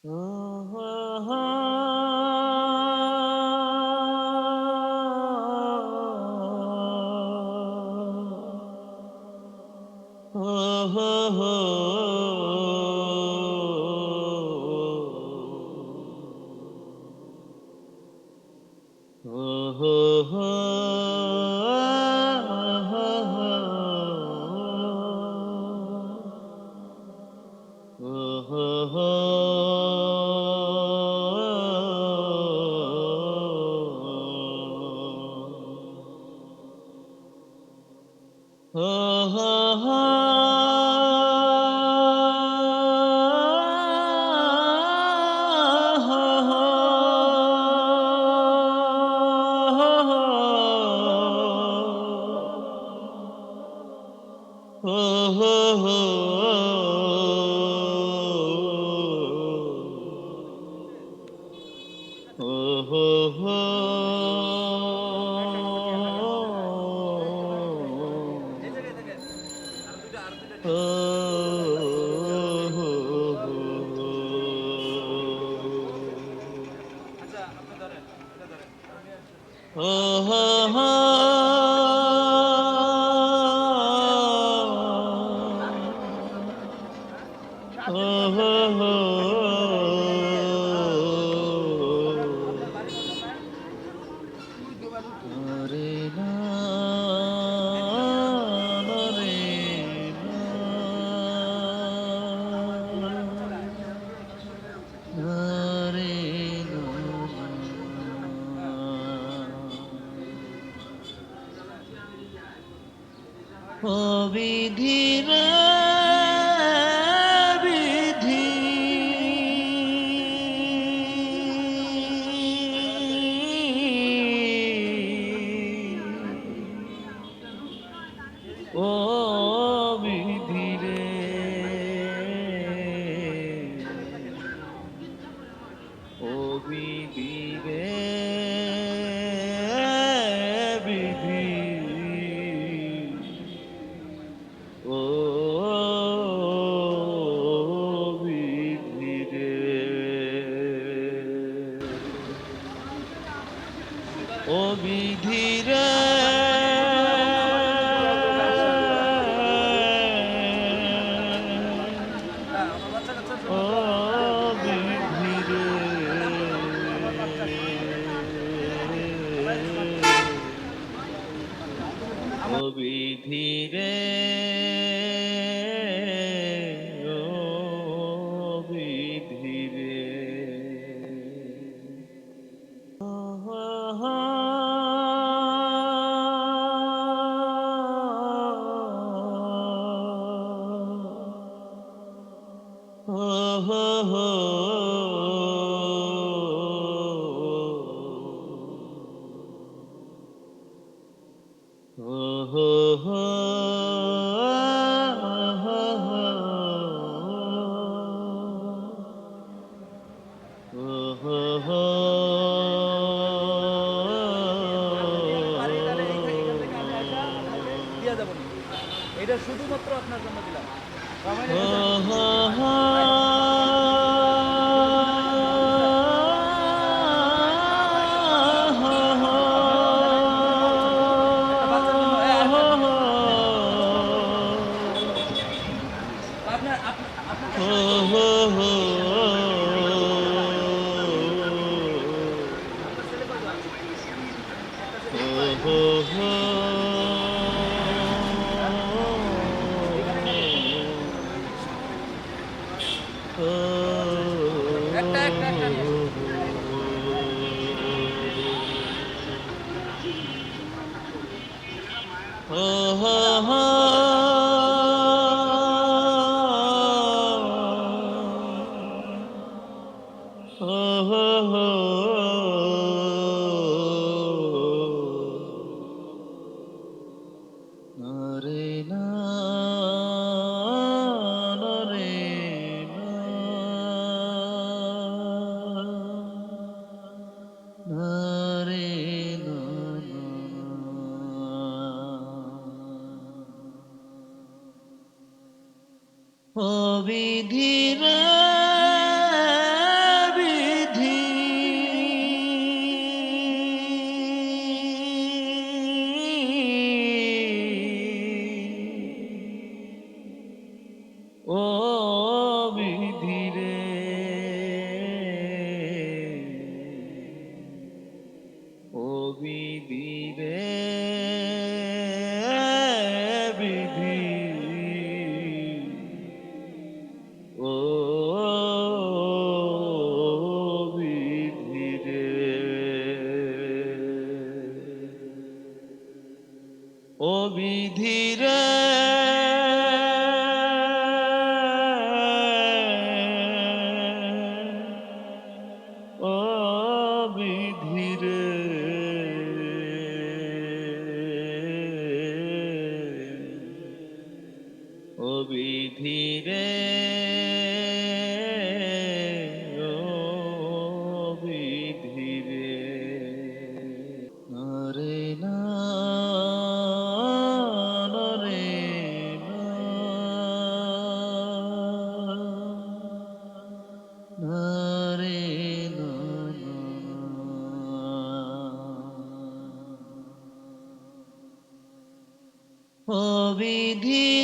Oh, বিধিরা বিধির। ও বিধির। ও বিধিরে। এটা শুধুমাত্র আপনার জন্য দিলাম Oh. বিধি বিধি। ও বিধিরে ও বিধি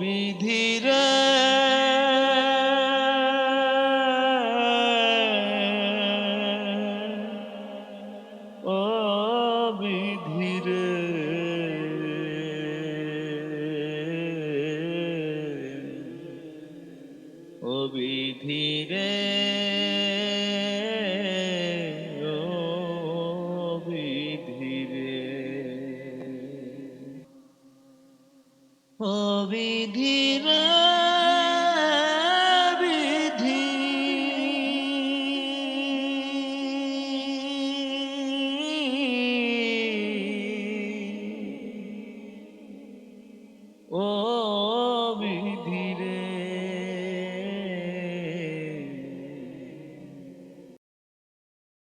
বিধিরে